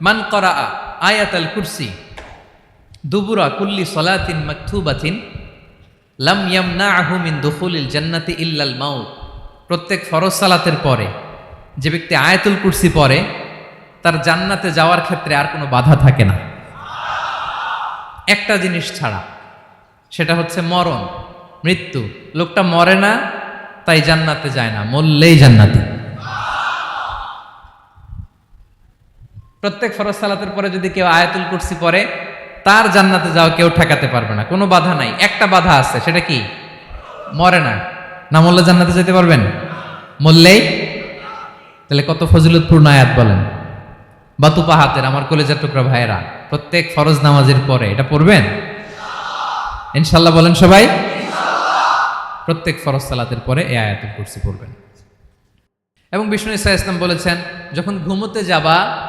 মান করা আয়াত আল কুরসি। দুবুরা কুল্লি সলাতিন মাকথুবাতিন লাম ইয়ামনাহু মিন দুখুলিল জান্নাতি ইল্লাল মাউত। প্রত্যেক ফরজ সালাতের পরে যে ব্যক্তি আয়াতুল কুরসি পরে তার জান্নাতে যাওয়ার ক্ষেত্রে আর কোনো বাধা থাকে না। একটা জিনিস ছাড়া, সেটা হচ্ছে মরণ। মৃত্যু। লোকটা মরে না, তাই জান্নাতে যায় না। মরলেই জান্নাতে। প্রত্যেক ফরজ সালাতের পরে যদি কেউ আয়াতুল কুরসি পরে তার জান্নাতে যাওয়া কেউ ঠেকাতে পারবে না। কোনো বাধা নাই। একটা বাধা আছে, সেটা কি? মরে না। না মরলে জান্নাতে যেতে পারবেন? মরলেই? তাহলে কত ফজিলতপূর্ণ আয়াত বলেন। বাতুপা হাতের, আমার কলেজের টুকরা ভাইয়েরা, প্রত্যেক ফরজ নামাজের পরে এটা পড়বেন? ইনশাল্লাহ বলেন সবাই। প্রত্যেক ফরজ সালাতের পরে এই আয়াতুল কুরসি পড়বেন। এবং বিষ্ণু ইসা ইসলাম বলেছেন, যখন ঘুমোতে যাবা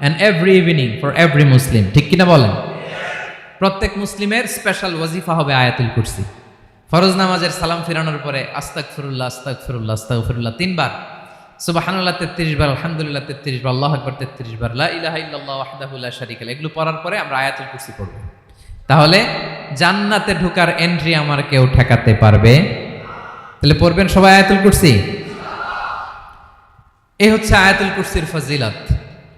And every evening for every Muslim ঠিক কিনা বলেন? প্রত্যেক মুসলিমের স্পেশাল ওয়াজিফা হবে আয়াতুল কুরসি। ফরজ নামাজের সালাম ফিরানোর পরে আস্তাক ফিরুল্লাহ আস্তাক ফিরুল্লাহ আস্তাক ফিরুল্লাহ তিনবার। সুবাহানুল্লাহ তেত্রিশ বার, আলহামদুলিল্লাহ তেত্রিশ বার, আল্লাহ আকবর তেত্রিশ বার, লা ইলাহা ইল্লাল্লাহ শারিকা। এগুলো পড়ার পরে আমরা আয়াতুল কুরসি পড়ব। তাহলে জান্নাতে ঢোকার এন্ট্রি আমার কেউ ঠেকাতে পারবে? তাহলে পড়বেন সবাই আয়াতুল কুরসি? এই হচ্ছে আয়াতুল কুরসির ফজিলত।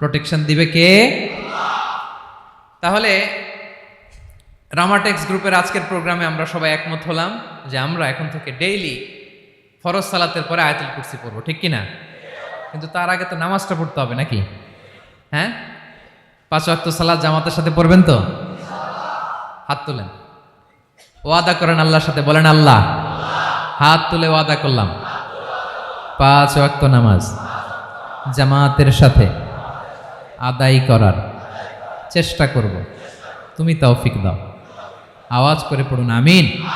প্রোটেকশন দিবে কে? তাহলে রামাটেক্স গ্রুপের আজকের প্রোগ্রামে আমরা সবাই একমত হলাম যে আমরা এখন থেকে ডেইলি ফরজ সালাতের পরে আয়াতুল কুরসি পড়ব, ঠিক কিনা কিন্তু তার আগে তো নামাজটা পড়তে হবে নাকি? হ্যাঁ? পাঁচ ওয়াক্ত সালাদ জামাতের সাথে পড়বেন তো? হাত তুলেন। ওয়াদা করেন আল্লাহর সাথে, বলেন আল্লাহ। হাত তুলে ওয়াদা করলাম। পাঁচ ওয়াক্ত নামাজ জামাতের সাথে। আদায় করার চেষ্টা করব। তুমি তৌফিক দাও। আওয়াজ করে পড়ুন, আমিন।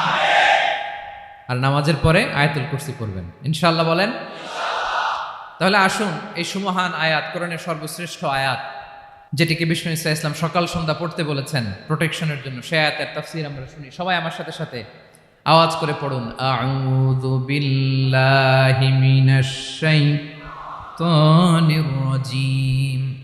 আর নামাজের পরে আয়াতুল কুরসি পড়বেন। ইনশাল্লাহ বলেন? তাহলে আসুন, এই সুমহান আয়াত, কোরআনের সর্বশ্রেষ্ঠ আয়াত, যেটিকে বিষ্ণু ইসা ইসলাম সকাল সন্ধ্যা পড়তে বলেছেন প্রোটেকশনের জন্য। সে আয়াতের তাফসির আমরা শুনি। সবাই আমার সাথে সাথে আওয়াজ করে পড়ুন। আউযু বিল্লাহি মিনাশ শাইতানির রাজিম।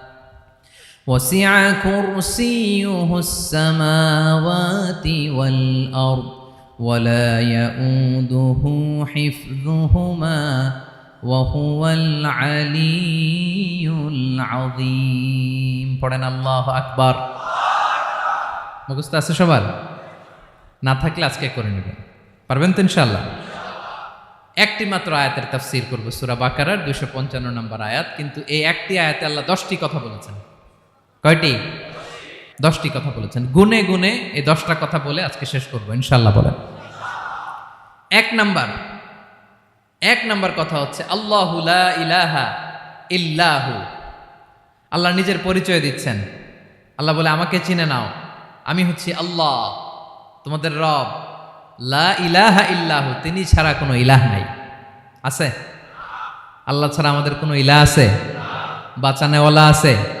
وسع كرسيه السماوات والأرض ولا يؤوده حفظهما وهو العلي العظيم পড়েন আল্লাহ আকবার মুখস্থ আছে সবার না থাকলে আজকে করে নেবেন পারবেন তো ইনশাল্লাহ একটি মাত্র আয়াতের তাফসির করব সুরা বাকারার দুশো পঞ্চান্ন নম্বর আয়াত কিন্তু এই একটি আয়াতে আল্লাহ দশটি কথা বলেছেন কয়টি? দশটি কথা বলেছেন। গুনে গুনে এই দশটা কথা বলে আজকে শেষ করব ইনশাল্লাহ বলেন। এক নাম্বার এক নাম্বার কথা হচ্ছে, আল্লাহু লা ইলাহা ইল্লাহু। আল্লাহ নিজের পরিচয় দিচ্ছেন। আল্লাহ বলে, আমাকে চিনে নাও। আমি হচ্ছি আল্লাহ, তোমাদের রব। লা ইলাহা ইল্লাহু, তিনি ছাড়া কোনো ইলাহ নাই। আছে? আল্লাহ ছাড়া আমাদের কোনো ইলাহ আছে? বাঁচানেওয়ালা আছে?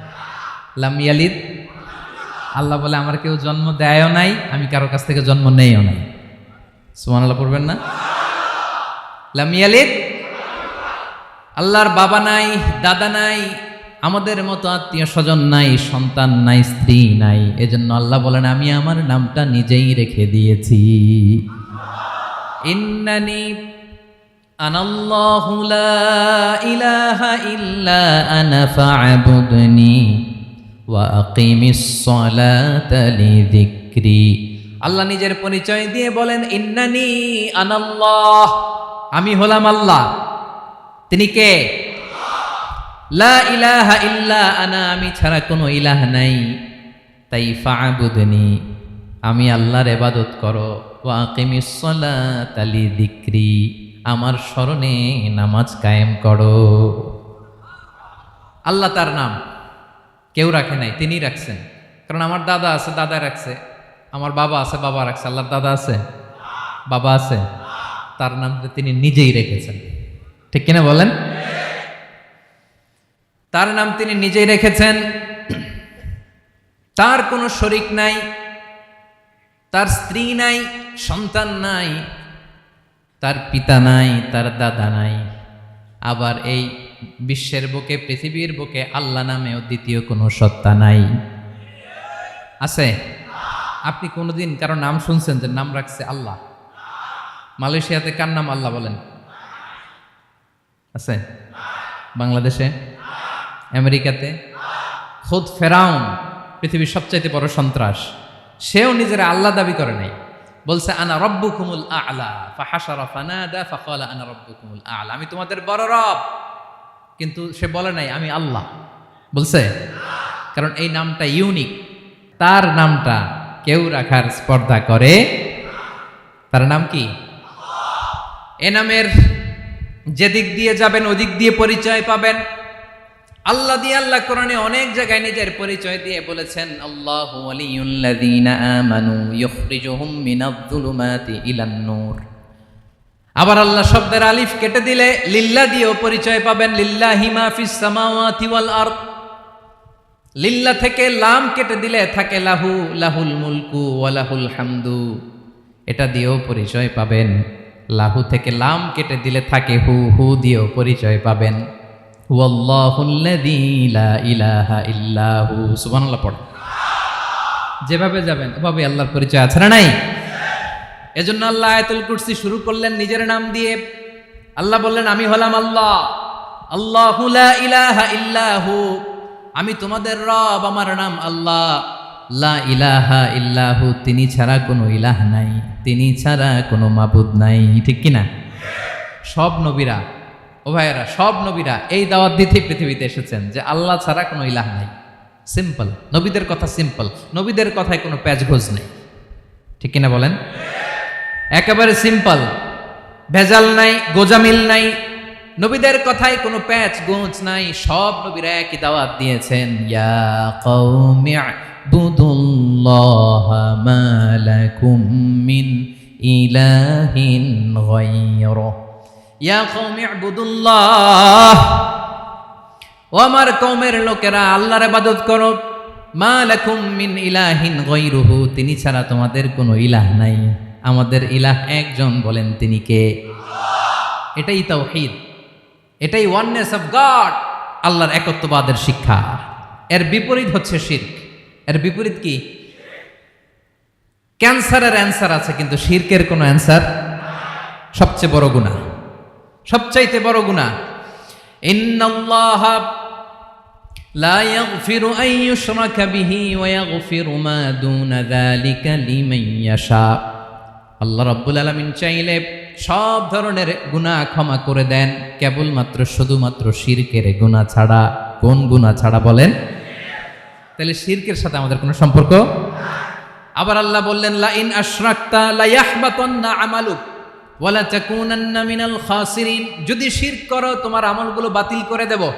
লাম ইয়ালিদ? আল্লাহ বলে, আমার কেউ জন্ম দেয়ও নাই, আমি কারও কাছ থেকে জন্ম নেইও নাই। সুমান আল্লাহ পড়বেন না? লাম ইয়ালিদ? আল্লাহর বাবা নাই, দাদা নাই, আমাদের মতো আত্মীয় স্বজন নাই, সন্তান নাই, স্ত্রী নাই। এজন্য আল্লাহ বলেন, আমি আমার নামটা নিজেই রেখে দিয়েছি। ইন্নানি আনাল্লাহু লা ইলাহা ইল্লা আনা ফা'বুদনি। আল্লাহ নিজের পরিচয় দিয়ে বলেন, ইন্নানি আনাল্লাহ। আমি হলাম আল্লাহ। তিনি কে? লা ইলাহা ইল্লা আনা, আমি ছাড়া কোনো ইলাহ নাই। তাই ফা'বুদনি, আমি আল্লাহর ইবাদত করো। ওয়া আকিমিস সালাতা লিযিকরি, আমার স্মরণে নামাজ কায়েম করো। আল্লাহ তার নাম। কেউ রাখে নাই তিনি রাখছেন। কারণ আমার দাদা আছে, দাদা রাখছে। আমার বাবা আছে, বাবা রাখছে। আল্লাহর দাদা আছে? বাবা আছে। তার নাম তিনি নিজেই রেখেছেন। ঠিক কিনা বলেন? তার নাম তিনি নিজেই রেখেছেন। তার কোনো শরিক নাই। তার স্ত্রী নাই, সন্তান নাই। তার পিতা নাই, তার দাদা নাই। আবার এই বিশ্বের বুকে, পৃথিবীর বুকে আল্লাহ নামেও দ্বিতীয় কোনো সত্তা নাই। আছে? আপনি কোনোদিন কারও নাম শুনছেন যে নাম রাখছে আল্লাহ? মালয়েশিয়াতে কার নাম আল্লাহ বলেন? আছে? বাংলাদেশে? আমেরিকাতে? খোদ ফেরাউন, পৃথিবীর সবচাইতে বড় সন্ত্রাস। সেও নিজের আল্লাহ দাবি করে নাই। বলছে, আনা রব্বুকুমুল আ'লা ফাহাশারা ফানাদা, ফাকালা আনা রব্বুকুমুল আ'লা। আমি তোমাদের বড় রব। কিন্তু সে বলে নাই, আমি আল্লাহ। বলছে, কারণ এই নামটা ইউনিক। তার নামটা কেউ রাখার স্পর্ধা করে তার নাম কি? এ নামের যেদিক দিয়ে যাবেন ওদিক দিয়ে পরিচয় পাবেন। আল্লাহ দিয়ে আল্লাহ কোরআনে অনেক জায়গায় নিজের পরিচয় দিয়ে বলেছেন, আল্লাহু আমানু নূর আবার আল্লাহ শব্দের আলিফ কেটে দিলে লিল্লা দিয়েও পরিচয় পাবেন, লিল্লাহি মা ফিস লিল্লা থেকে লাম কেটে দিলে থাকে লাহু, লাহুল মুলকু ওয়া লাহুল হামদু। এটা দিয়েও পরিচয় পাবেন, লাহু থেকে লাম কেটে দিলে থাকে হু হু দিয়েও পরিচয় পাবেন। যেভাবে যাবেন, ওভাবে আল্লাহর পরিচয় আছে না নাই? এজন্য আল্লাহ আয়াতুল কুরসি শুরু করলেন নিজের নাম দিয়ে। আল্লাহ বললেন, আমি হলাম আল্লাহ। আল্লাহু ইলাহা ইল্লাহু। আমি তোমাদের রব, আমার নাম আল্লাহ। লা ইলাহা ইল্লাহু, তিনি ছাড়া কোনো ইলাহ নাই। তিনি ছাড়া কোনো মাবুদ নাই। ঠিক কি না? সব নবীরা, ও ভাইয়েরা, সব নবীরা এই দাওয়াত দিতে পৃথিবীতে এসেছেন যে আল্লাহ ছাড়া কোনো ইলাহ নাই। সিম্পল, নবীদের কথা সিম্পল। নবীদের কথায় কোনো প্যাচঘোজ নেই। ঠিক কিনা বলেন? একেবারে সিম্পল ভেজাল নাই, গোজামিল নাই। নবীদের কথায় কোনো প্যাচ গোঁচ নাই। সব নবীরা একই দাওয়াত দিয়েছেন। ইয়া কওমি ইবুদুল্লাহ মা লাকুম মিন ইলাহিন গায়রুহ ইয়া কওমি ইবুদুল্লাহ, ও আমার কওমের লোকেরা, আল্লাহর ইবাদত করো। মা লাকুম মিন ইলাহিন গায়রুহু, তিনি ছাড়া তোমাদের কোনো ইলাহ নাই। আমাদের ইলাহ একজন বলেন তিনি কে এটাই তাওহীদ এটাই ওয়াননেস অফ গড আল্লাহর একত্ববাদের শিক্ষা এর বিপরীত হচ্ছে শির্ক এর বিপরীত কি ক্যান্সারের অ্যান্সার আছে কিন্তু শির্কের কোনো অ্যান্সার সবচেয়ে বড় গুণা সবচাইতে বড় গুণা ইন্নাল্লাহ لا يغفر أن يشرك به ويغفر ما دون ذلك لمن يشاء আল্লাহ রাব্বুল আলামিন চাইলে সব ধরনের গুনাহ ক্ষমা করে দেন। কেবলমাত্র শুধুমাত্র শিরকের গুনাহ ছাড়া। কোন গুনাহ ছাড়া বলেন? তাহলে শিরকের সাথে আমাদের কোনো সম্পর্ক? আবার আল্লাহ বললেন লা ইন আশরাকতা লা ইয়াহবাতান্না আমালুক ওয়ালা তাকুনান্না মিনাল খাসিরিন। যদি শিরক করো, তোমার আমলগুলো বাতিল করে দেব।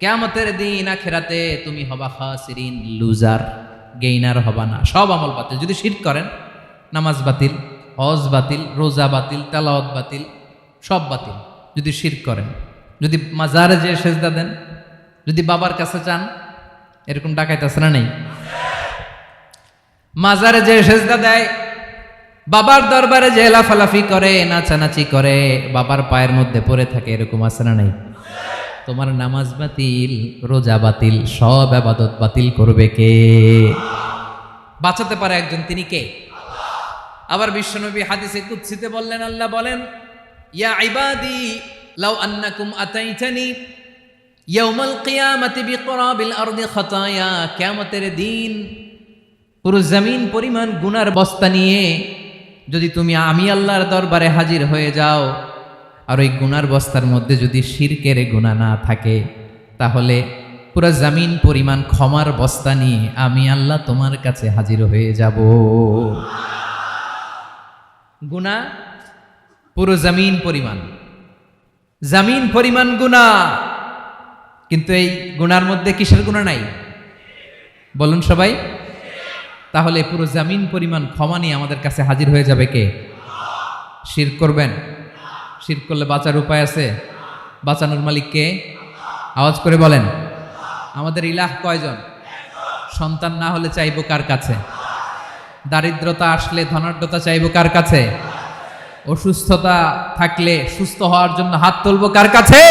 কিয়ামতের দিন আখেরাতে তুমি হবা খাসিরিন, লুজার, গেইনার হবা না। সব আমল বাতিল। যদি শিরক করেন, নামাজ বাতিল। হজ বাতিল, রোজা বাতিল, তেলাওয়াত বাতিল, সব বাতিল, যদি শিরক করেন। যদি মাজারে যে সেজদা দেন, যদি বাবার কাছে চান, এরকম ডাকাইতে আছে না নেই? মাজারে যে সেজদা দেয়, বাবার দরবারে যে লাফালাফি করে, নাচানাচি করে, বাবার পায়ের মধ্যে পড়ে থাকে, এরকম আছে নাই? তোমার নামাজ বাতিল, রোজা বাতিল, সব আবাদত বাতিল করবে কে? বাঁচাতে পারে একজন, তিনি কে? আবার বিশ্বনবী হাদিসে কুৎসিতে বললেন, আল্লাহ বলেন, ইয়া ইবাদি, লাউ আন্নাকুম আতাইতানি, ইয়াউমাল কিয়ামাতি বিকরাবিল আরদি খাতায়া, কিয়ামতের দিন পুরো জমিন পরিমাণ গুনার বস্তা নিয়ে যদি তুমি আমি আল্লাহর দরবারে হাজির হয়ে যাও, আর ওই গুনার বস্তার মধ্যে যদি শিরকের গুণা না থাকে, তাহলে পুরো জমিন পরিমাণ ক্ষমার বস্তা নিয়ে আমি আল্লাহ তোমার কাছে হাজির হয়ে যাব। গুণা পুরো জমিন পরিমাণ। জামিন পরিমাণ গুণা। কিন্তু এই গুনার মধ্যে কিসের গুণা নাই? বলুন সবাই। তাহলে পুরো জামিন পরিমাণ ক্ষমা নিয়ে আমাদের কাছে হাজির হয়ে যাবে কে? শির করবেন। শির করলে বাঁচার উপায় আছে? বাঁচানোর মালিক কে? আওয়াজ করে বলেন। আমাদের ইলাহ কয়জন? সন্তান না হলে চাইব কার কাছে? দারিদ্রতা আসলে ধনাঢ্যতা চাইব কার কাছে? অসুস্থতা থাকলে সুস্থ হওয়ার জন্য হাত তুলব কার কাছে?